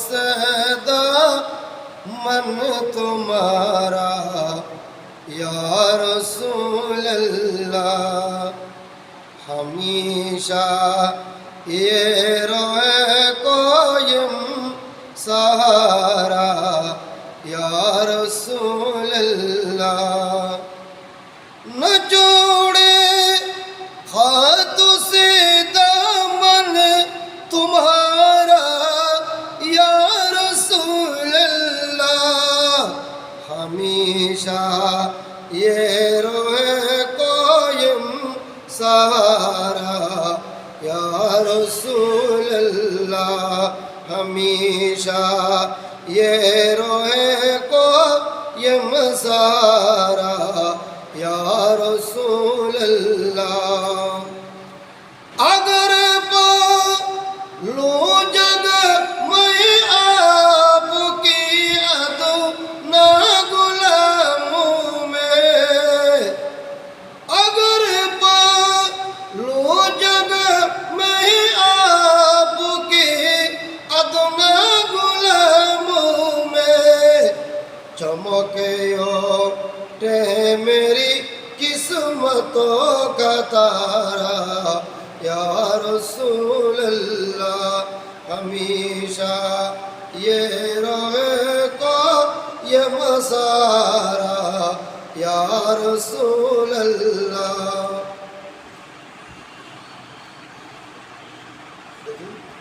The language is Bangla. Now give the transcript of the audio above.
सदा मन तुम्हारा या रसूल अल्लाह हमेशा ये रोए कोयम सहारा या रसूल अल्लाह میشا یہ روح قائم سارا، یا رسول اللہ، ہمیشہ یہ روح کو سارا، یا رسول اللہ۔ اگر پا لو চমকে ওঠে মেরি কিসমত কাতারা রসুল্লা হমেশা ये रोहे को ये मसारा यार सोल्ला